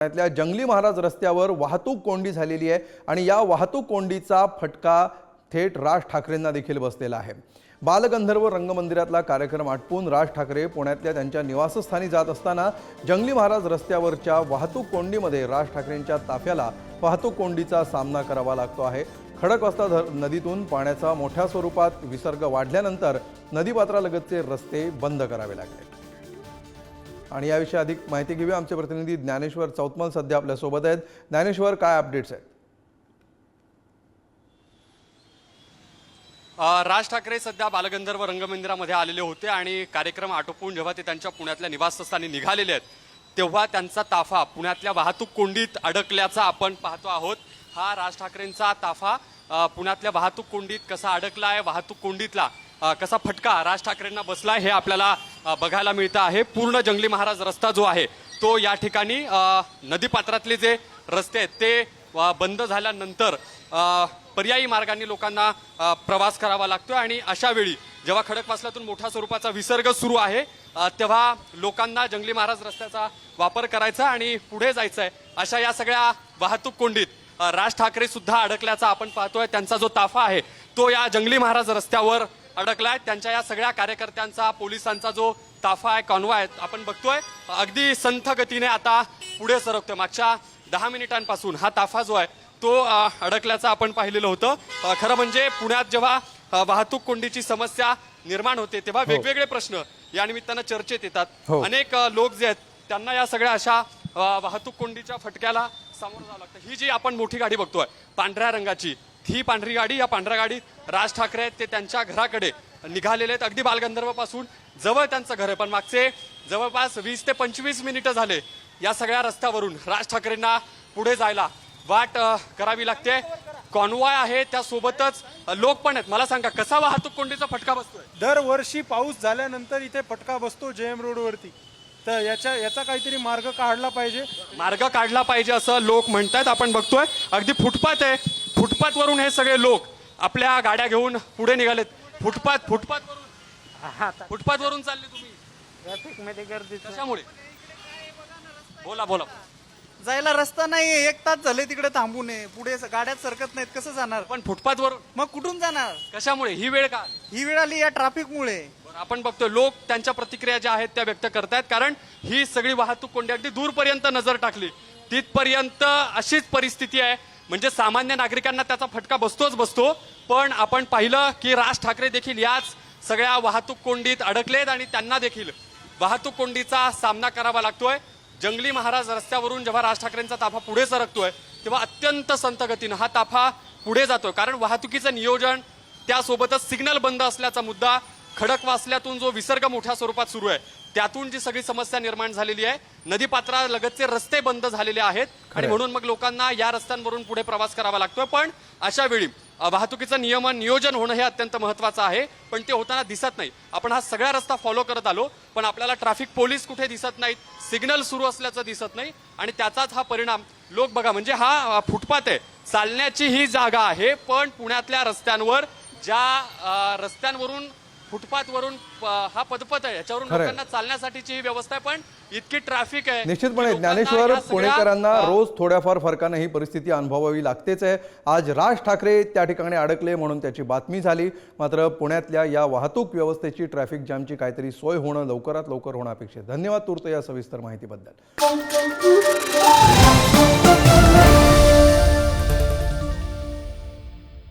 पुण्यातल्या जंगली महाराज रस्त्यावर वाहतूक कोंडी झालेली आहे आणि या वाहतूक कोंडीचा फटका थेट राज ठाकरेंना देखील बसलेला आहे. बालगंधर्व रंगमंदिरातला कार्यक्रम आटपून राज ठाकरे पुण्यातल्या त्यांच्या निवासस्थानी जात असताना जंगली महाराज रस्त्यावरच्या वाहतूक कोंडीमध्ये राज ठाकरेंच्या ताफ्याला वाहतूक कोंडीचा सामना करावा लागतो आहे. खडकवास्ता धर नदीतून पाण्याचा मोठ्या स्वरूपात विसर्ग वाढल्यानंतर नदीपात्रालगतचे रस्ते बंद करावे लागले. आणि याविषयी अधिक माहिती घेऊया. आमचे प्रतिनिधी ज्ञानेश्वर चौतमल सध्या आपल्यासोबत आहेत. ज्ञानेश्वर काय अपडेट्स आहेत? राज ठाकरे सध्या बालगंधर्व रंगमंदिरामध्ये आलेले होते आणि कार्यक्रम आटोपून जेव्हा ते त्यांच्या पुण्यातल्या निवासस्थानी निघालेले आहेत तेव्हा त्यांचा ताफा पुण्यातल्या वाहतूक कोंडीत अडकल्याचा आपण पाहतो आहोत. हा राज ठाकरेंचा ताफा पुण्यातल्या वाहतूक कोंडीत कसा अडकला आहे वाहतूक कोंडीतला कसा फटका राज ठाकरेंना बसला हे आपल्याला बघायला मिळतं आहे. पूर्ण जंगली महाराज रस्ता जो आहे तो या ठिकाणी नदीपात्रातले जे रस्ते आहेत ते बंद झाल्यानंतर पर्यायी मार्गाने लोकांना प्रवास करावा लागतो आणि अशा वेळी जेव्हा खडकवासल्यातून मोठ्या स्वरूपाचा विसर्ग सुरू आहे तेव्हा लोकांना जंगली महाराज रस्त्याचा वापर करायचा आणि पुढे जायचं आहे अशा या सगळ्या वाहतूक कोंडीत राज ठाकरे सुद्धा अडकल्याचा आपण पाहतोय. त्यांचा जो ताफा आहे तो या जंगली महाराज रस्त्यावर अडकलाय. त्यांच्या या सगळ्या कार्यकर्त्यांचा पोलिसांचा जो ताफा आहे कॉन्वा आहे आपण बघतोय. अगदी संथ गतीने आता पुढे सरकतोय. मागच्या दहा मिनिटांपासून हा ताफा जो आहे तो अडकल्याचं आपण पाहिलेलं होतं. खरं म्हणजे पुण्यात जेव्हा वाहतूक कोंडीची समस्या निर्माण होते तेव्हा वेगवेगळे प्रश्न या निमित्तानं चर्चेत येतात. हो. अनेक लोक जे आहेत त्यांना या सगळ्या अशा वाहतूक कोंडीच्या फटक्याला सामोरं जावं लागतं. ही जी आपण मोठी गाडी बघतोय पांढऱ्या रंगाची ही पांढरी गाडी या पांढऱ्या गाडीत राज ठाकरे आहेत ते त्यांच्या घराकडे निघालेले आहेत. अगदी बालगंधर्वपासून जवळ त्यांचं घर आहे. पण मागचे जवळपास वीस ते पंचवीस मिनिटं झाले या सगळ्या रस्त्यावरून राज ठाकरेंना पुढे जायला वाट करावी लागते. कॉन्वॉय आहे त्यासोबतच लोक पण आहेत. मला सांगा कसा वाहतूक कोंडीचा फटका बसतोय? दरवर्षी पाऊस झाल्यानंतर इथे फटका बसतो जेएम रोडवरती. तर याच्या याचा काहीतरी मार्ग काढला पाहिजे. मार्ग काढला पाहिजे असं लोक म्हणतात आपण बघतोय अगदी फुटपाथ आहे. फुटपाथ वरून हे सगळे लोक आपल्या गाड्या घेऊन पुढे निघालेत. फुटपाथ फुटपाथ वरून. फुटपाथ वरून चालले तुम्ही. ट्रॅफिकमध्ये गर्दी कशामुळे? बोला बोला. जायला रस्ता नाही एक तास झाले तिकडे थांबू नये. पुढे स- गाड्यात सरकत नाहीत. कसं जाणार? पण फुटपाथ वरून मग कुठून जाणार? कशामुळे? ही वेळ का? ही वेळ आली या ट्रॅफिक मुळे. बरं, आपण बघतोय लोक त्यांच्या प्रतिक्रिया ज्या आहेत त्या व्यक्त करतायत. कारण ही सगळी वाहतूक कोंडी अगदी दूरपर्यंत नजर टाकली. तिथपर्यंत अशीच परिस्थिती आहे. म्हणजे सामान्य नागरिकांना त्याचा फटका बसतोच बसतो. पण आपण पाहिलं की राज ठाकरे देखील याच सगळ्या वाहतूक कोंडीत अडकलेत आणि त्यांना देखील वाहतूक कोंडीचा सामना करावा लागतोय. जंगली महाराज रस्त्यावरून जेव्हा राज ठाकरेंचा ताफा पुढे सरकतोय तेव्हा अत्यंत संत गतीनं हा ताफा पुढे जातोय. कारण वाहतुकीचं नियोजन त्यासोबतच सिग्नल बंद असल्याचा मुद्दा खडकवासल्यातून जो विसर्ग मोठ्या स्वरूपात सुरू आहे त्यातून जी सगळी समस्या निर्माण झालेली आहे नदीपात्रालगतचे रस्ते बंद झालेले आहेत. आणि म्हणून मग लोकांना या रस्त्यांवरून पुढे प्रवास करावा लागतोय. पण अशा वेळी वाहतुकीचं नियमन नियोजन होणं हे अत्यंत महत्वाचं आहे. पण ते होताना दिसत नाही. आपण हा सगळा रस्ता फॉलो करत आलो पण आपल्याला ट्रॅफिक पोलीस कुठे दिसत नाहीत सिग्नल सुरू असल्याचं दिसत नाही. आणि त्याचाच हा परिणाम लोक बघा म्हणजे हा फुटपाथ आहे. चालण्याची ही जागा आहे पण पुण्यातल्या रस्त्यांवर ज्या रस्त्यांवरून फुटपाथवरून हा पदपथ आहे याच्यावरून. लोकांना चालण्यासाठीची ही व्यवस्था आहे पण इतकी ट्रॅफिक आहे निश्चितपणे ज्ञानेश्वर पुणेकरांना रोज थोड्याफार फरकानं ही परिस्थिती अनुभवावी लागतेच आहे आज राज ठाकरे त्या ठिकाणी अडकले म्हणून त्याची बातमी झाली मात्र पुण्यातल्या या वाहतूक व्यवस्थेची ट्रॅफिक जॅमची काहीतरी सोय होणं लवकरात लवकर होणं अपेक्षित. धन्यवाद तूर्त या सविस्तर माहितीबद्दल